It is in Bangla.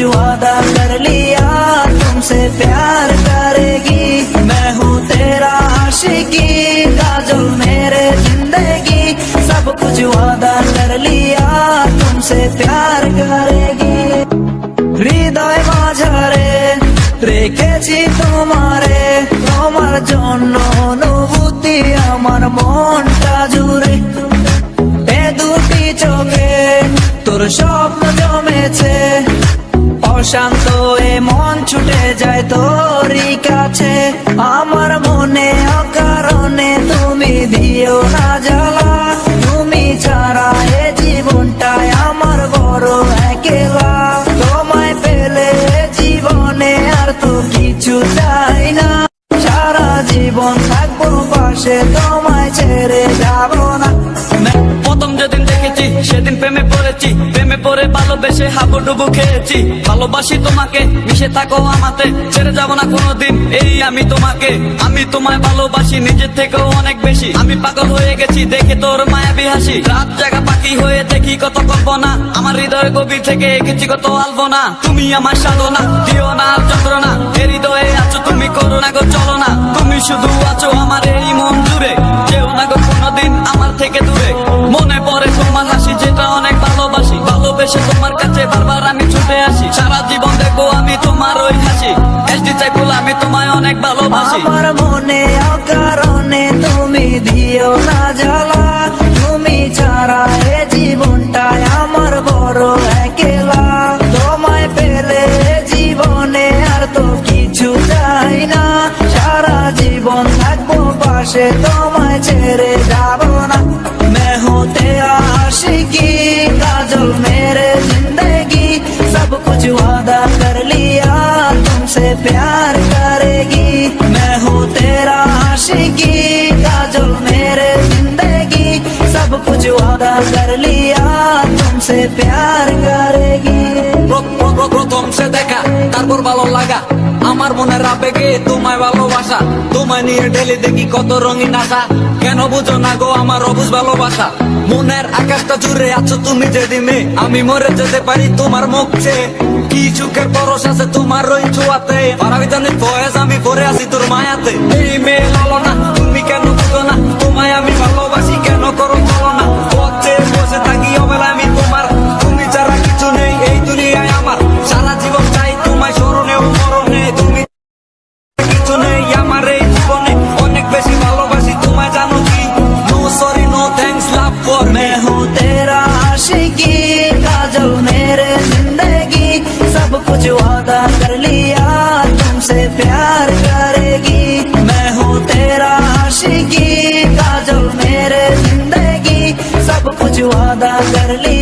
वादा कर लिया, तुमसे प्यार करेगी। मैं तेरा आशिकी का जो मेरे ज़िंदगी। सब कुछ वादा कर लिया तुमसे प्यार करेगी হৃদয় মাঝারে রেখেছি তোমারে তোমার জন্য অনুভূতি আমার মনটা জুড়ে এ দুটি চোখে তোর স্বপ্ন জমেছে অশান্ত এ মন ছুটে যায় তোরই কাছে আমার মনে অকারণে তুমি দিও না জ্বালা পাশে তোমায় ছেড়ে যাব না। প্রথম যেদিন দেখেছি, সেদিন প্রেমে পড়েছি। প্রেমে পড়ে ভালোবেসে খেয়েছি। ভালোবাসি তোমাকে, মিশে থাকো আমাতে। ছেড়ে যাব না কোনোদিন, এই আমি তোমাকে। আমি তোমায় ভালোবাসি, নিজের থেকেও অনেক বেশি। আমি পাগল হয়ে গেছি, দেখে তোর মায়াবী হাসি। রাত জায়গা পাখি হয়ে দেখি কত কল্পনা। আমার হৃদয় গভীর থেকে এঁকেছি কত আলপনা তুমি আমার সাধনা, দিও না যন্ত্রণা। হৃদয়ে আছো, তুমি করো না গো, চলো না। শুধু আছো আমার এই মন জুড়ে। কেউ না গো কোনোদিন আমার থেকে দূরে। মনে পড়ে তোমার হাসি, যেটা অনেক ভালোবাসি। ভালোবেসে তোমার কাছে বারবার আমি ছুটে আসি। সারা জীবন দেখব আমি তোমার ওই হাসি। এসডি চাই আমি তোমায় অনেক ভালোবাসি। জীবন থাকবো পাশে তোমায় ছেড়ে যাব না मैं हूँ तेरा आशिकी काजल मेरे जिंदगी सब कुछ वादा कर लिया तुमसे प्यार करेगी मैं हूँ तेरा आशिकी काजल मेरे जिंदगी सब कुछ वादा कर लिया तुमसे प्यार करेगी প্র- প্র- প্র- প্রথম সে দেখা তারপর ভালো লাগা আমার মনের আবেগে তোমায় ভালোবাসা। তোমায় নিয়ে ঢেলে দেখি কত রঙিন আশা। কেন বুঝো না গো আমার অবুজ ভালোবাসা? মনের আকাশটা জুড়ে আছো তুমি যে যেদিনে, আমি মরে যেতে পারি তোমার মুখ চেয়ে কি চুকের পরশ আছে তোমার ওই ছোঁয়াতে। পারাবিধানের বয়স আমি পরে আছি তোর মায়াতে। এই মেয়ে লালো तेरा का काजल मेरे ज़िंदगी, सब कुछ वादा कर लिया, तुमसे प्यार करेगी। मैं हूँ तेरा आशिकी काजल मेरे ज़िंदगी, सब कुछ वादा कर लिया।